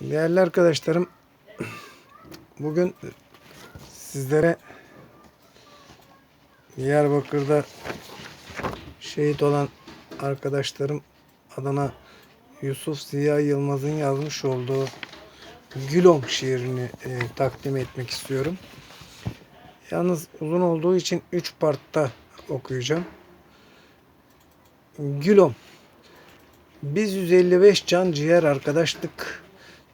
Değerli arkadaşlarım, bugün sizlere Diyarbakır'da şehit olan arkadaşlarım Adana Yusuf Ziya Yılmaz'ın yazmış olduğu Gülom şiirini e, takdim etmek istiyorum. Yalnız uzun olduğu için 3 partta okuyacağım. Gülom biz 155 can ciğer arkadaşlık.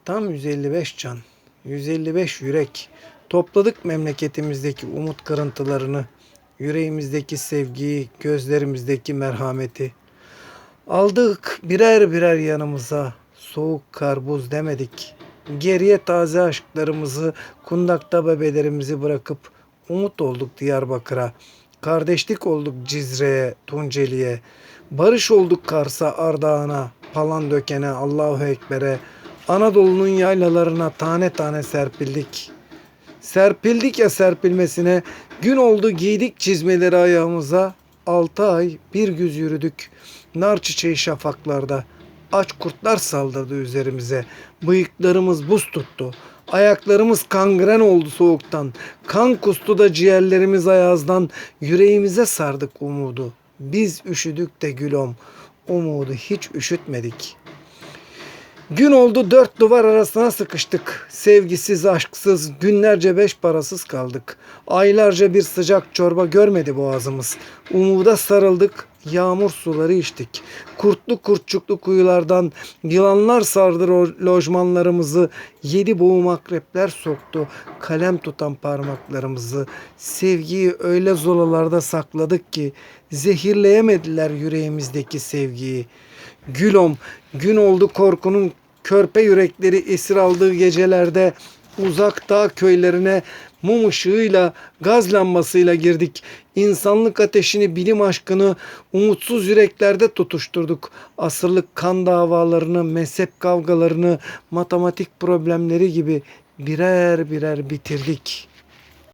Tam 155 can. 155 yürek. Topladık memleketimizdeki umut kırıntılarını. Yüreğimizdeki sevgiyi, gözlerimizdeki merhameti. Aldık birer birer yanımıza. Soğuk kar buz demedik. Geriye taze aşklarımızı, kundakta bebelerimizi bırakıp umut olduk Diyarbakır'a. Kardeşlik olduk Cizre'ye, Tunceli'ye. Barış olduk Kars'a, Ardahan'a, Palandöken'e, Allahu Ekber'e. Anadolu'nun yaylalarına tane tane serpildik. Serpildik ya serpilmesine, gün oldu giydik çizmeleri ayağımıza. Altı ay bir güz yürüdük, nar çiçeği şafaklarda. Aç kurtlar saldırdı üzerimize, bıyıklarımız buz tuttu. Ayaklarımız kangren oldu soğuktan. Kan kustu da ciğerlerimiz ayazdan. Yüreğimize sardık umudu. Biz üşüdük de gülom. Umudu hiç üşütmedik. Gün oldu dört duvar arasına sıkıştık. Sevgisiz, aşksız, günlerce beş parasız kaldık. Aylarca bir sıcak çorba görmedi boğazımız. Umuda sarıldık, yağmur suları içtik. Kurtlu kurtçuklu kuyulardan yılanlar sardı lojmanlarımızı. Yedi boğum akrepler soktu kalem tutan parmaklarımızı. Sevgiyi öyle zolalarda sakladık ki zehirleyemediler yüreğimizdeki sevgiyi. Gülom, gün oldu korkunun körpe yürekleri esir aldığı gecelerde uzak dağ köylerine mum ışığıyla, gaz lambasıyla girdik. İnsanlık ateşini, bilim aşkını umutsuz yüreklerde tutuşturduk. Asırlık kan davalarını, mezhep kavgalarını, matematik problemleri gibi birer birer bitirdik.